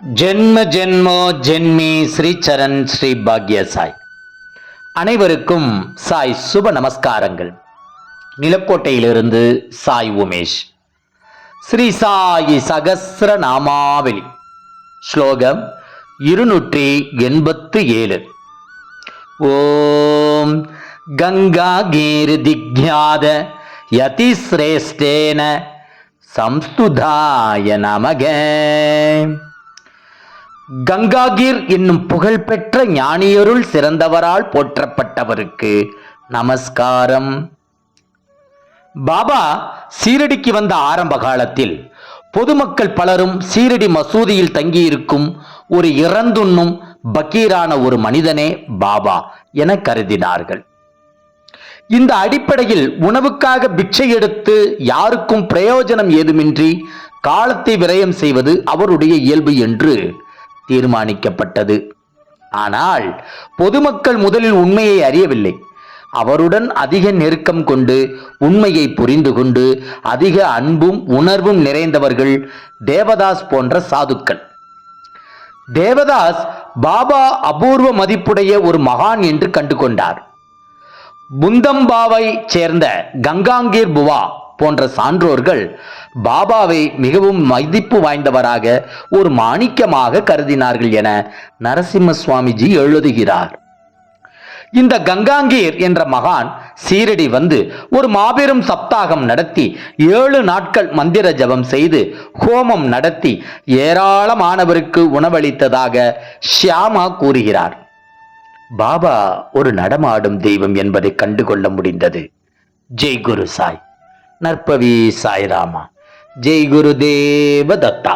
ஜென்ம ஜென்மோ ஜென்மி ஸ்ரீ சரண் ஸ்ரீ பாக்ய சாய் அனைவருக்கும் சாய் சுப நமஸ்காரங்கள். நிலக்கோட்டையிலிருந்து சாய் உமேஷ். ஸ்ரீ சாயி சகசிர நாமாவலி ஸ்லோகம் இருநூற்றி எண்பத்து ஏழு. ஓம் கங்கா கீர் திக்ஞாத யதிஸ்ரேஷ்டேன சம்ஸ்துதாய நமகே. கங்காகீர் என்னும் புகழ்பெற்ற ஞானியருள் சிறந்தவரால் போற்றப்பட்டவருக்கு நமஸ்காரம். பாபா சீரடிக்கு வந்த ஆரம்ப காலத்தில் பொதுமக்கள் பலரும் சீரடி மசூதியில் தங்கியிருக்கும் ஒரு இறந்துண்ணும் பக்கீரான ஒரு மனிதனே பாபா என கருதினார்கள். இந்த அடிப்படையில் உணவுக்காக பிச்சை எடுத்து யாருக்கும் பிரயோஜனம் ஏதுமின்றி காலத்தை விரயம் செய்வது அவருடைய இயல்பு என்று தீர்மானிக்கப்பட்டது. ஆனால் பொதுமக்கள் முதலில் உண்மையை அறியவில்லை. அவருடன் அதிக நெருக்கம் கொண்டு உண்மையை புரிந்து கொண்டு அதிக அன்பும் உணர்வும் நிறைந்தவர்கள் தேவதாஸ் போன்ற சாதுக்கள். தேவதாஸ் பாபா அபூர்வ மதிப்புடைய ஒரு மகான் என்று கண்டு கொண்டார் புந்தம்பாவை சேர்ந்த கங்காங்கீர் புவா போன்ற சான்றோர்கள் பாபாவை மிகவும் மதிப்பு வாய்ந்தவராக ஒரு மாணிக்கமாக கருதினார்கள் என நரசிம்ம சுவாமிஜி எழுதுகிறார். இந்த கங்காங்கீர் என்ற மகான் சீரடி வந்து ஒரு மாபெரும் சப்தாகம் நடத்தி ஏழு நாட்கள் மந்திர ஜபம் செய்து ஹோமம் நடத்தி ஏராளமானவருக்கு உணவளித்ததாக ஷியாமா கூறுகிறார். பாபா ஒரு நடமாடும் தெய்வம் என்பதை கண்டுகொள்ள முடிந்தது. ஜெய் குரு சாய். நற்பவி சாய்ராமா. ஜெய் குரு தேவ தத்தா.